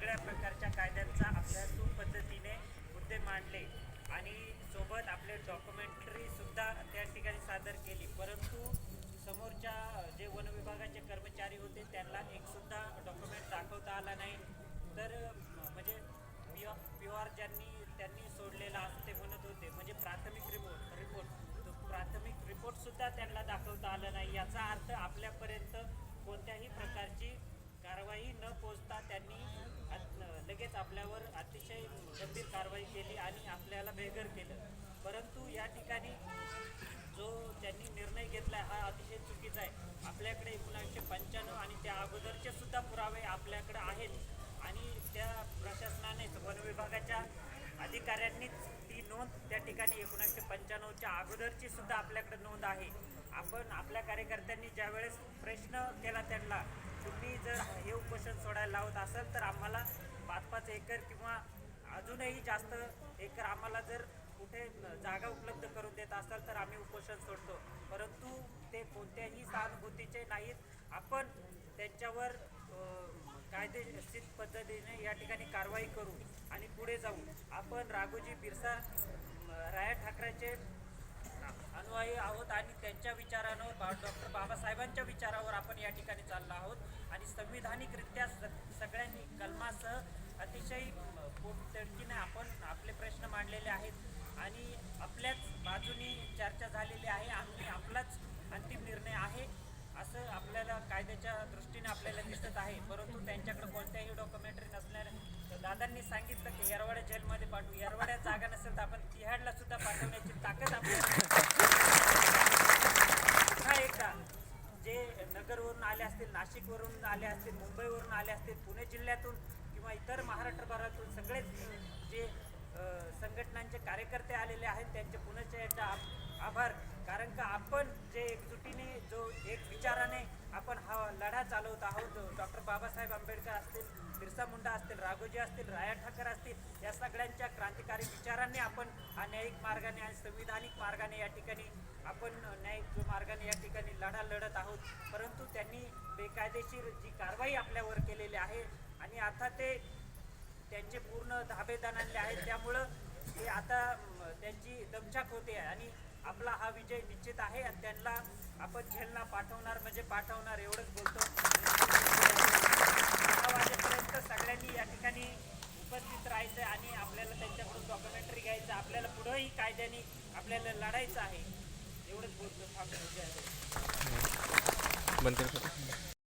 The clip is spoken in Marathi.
सगळ्या प्रकारच्या कायद्यांचा अभ्यासू पद्धतीने मुद्दे मांडले आणि सोबत आपले डॉक्युमेंटरीसुद्धा त्या ठिकाणी सादर केली. परंतु समोरच्या जे वन विभागाचे कर्मचारी होते त्यांना एकसुद्धा डॉक्युमेंट दाखवता आला नाही. तर म्हणजे पी पी आर ज्यांनी त्यांनी सोडलेला असं ते म्हणत होते. म्हणजे प्राथमिक रिपोर्ट रिपोर्ट प्राथमिक रिपोर्टसुद्धा त्यांना दाखवता आलं नाही. याचा अर्थ आपल्यापर्यंत कोणत्याही प्रकारची कारवाई न पोचता त्यांनी लगेच आपल्यावर अतिशय गंभीर कारवाई केली आणि आपल्याला बेघर केलं. परंतु या ठिकाणी जो त्यांनी निर्णय घेतला हा अतिशय चुकीचा आहे. आपल्याकडे एकोणीसशे पंच्याण्णव आणि त्या अगोदरचे सुद्धा पुरावे आपल्याकडे आहेत आणि त्या प्रशासनाने वन विभागाच्या अधिकाऱ्यांनीच ती नोंद त्या ठिकाणी एकोणीसशे पंच्याण्णवच्या अगोदरची सुद्धा आपल्याकडे नोंद आहे. आपण आपल्या कार्यकर्त्यांनी ज्यावेळेस प्रश्न केला त्यांना तुम्ही जर हे उपोषण सोडायला लावत असाल तर आम्हाला एकर किंवा अजूनही जास्त एकर आम्हाला जर कुठे जागा उपलब्ध करून देत असाल तर आम्ही उपोषण सोडतो. परंतु ते कोणत्याही सहानुभूतीचे नाहीत. आपण त्यांच्यावर अ, कायदेशीर पद्धतीने या ठिकाणी कारवाई करू आणि पुढे जाऊ. आपण राघोजी बिरसा राया ठाकरेचे अनुयायी आहोत. आणि त्यांच्या विचारांवर बा डॉक्टर बाबासाहेबांच्या विचारावर आपण या ठिकाणी चाललो आहोत. आणि संविधानिकरित्या सगळ्यांनी कलमासह अतिशय पोटतडकीने आपण आपले प्रश्न मांडलेले आहेत. आणि आपल्याच बाजूनी चर्चा झालेली आहे. आणि आपलाच अंतिम निर्णय आहे असं आपल्याला कायद्याच्या दृष्टीने आपल्याला दिसत आहे. परंतु त्यांच्याकडे कोणत्याही डॉक्युमेंटरी नसल्याने दादांनी सांगितलं की येरवाड्या जेलमध्ये पाठवू. येरवाड्या जागा नसेल तर आपण तिहाडला सुद्धा पाठवण्याची ताकद आपल्याला आले असतील नाशिकवरून आले असतील मुंबईवरून आले असतील पुणे जिल्ह्यातून किंवा इतर महाराष्ट्रभरातून सगळेच जे संघटनांचे कार्यकर्ते आलेले आहेत त्यांचे पुण्याच्या याचा आभ- आभार. कारण का आपण जे एकजुटीने जो एक विचाराने आपण हा लढा चालवत आहोत डॉक्टर बाबासाहेब आंबेडकर असतील बिरसा मुंडा असतील राघोजी असतील राया ठाकर असतील या सगळ्यांच्या क्रांतिकारी विचारांनी आपण हा न्यायिक मार्गाने आणि संविधानिक मार्गाने या ठिकाणी आपण न्यायिक मार्गाने या लढत आहोत. परंतु त्यांनी बेकायदेशीर जी कारवाई आपल्यावर केलेली आहे आणि आता ते त्यांचे पूर्ण धाबेदान आणले आहेत त्यामुळं ते आता त्यांची दमछाक होते आणि आपला हा विजय निश्चित आहे आणि त्यांना आपण झेलना पाठवणार म्हणजे पाठवणार एवढंच बोलतो. दहा वाजेपर्यंत सगळ्यांनी या ठिकाणी उपस्थित राहायचं आणि आपल्याला त्यांच्याकडून डॉक्युमेंटरी घ्यायचं आपल्याला पुढंही कायद्याने आपल्याला लढायचं आहे. एवढंच बोलतो.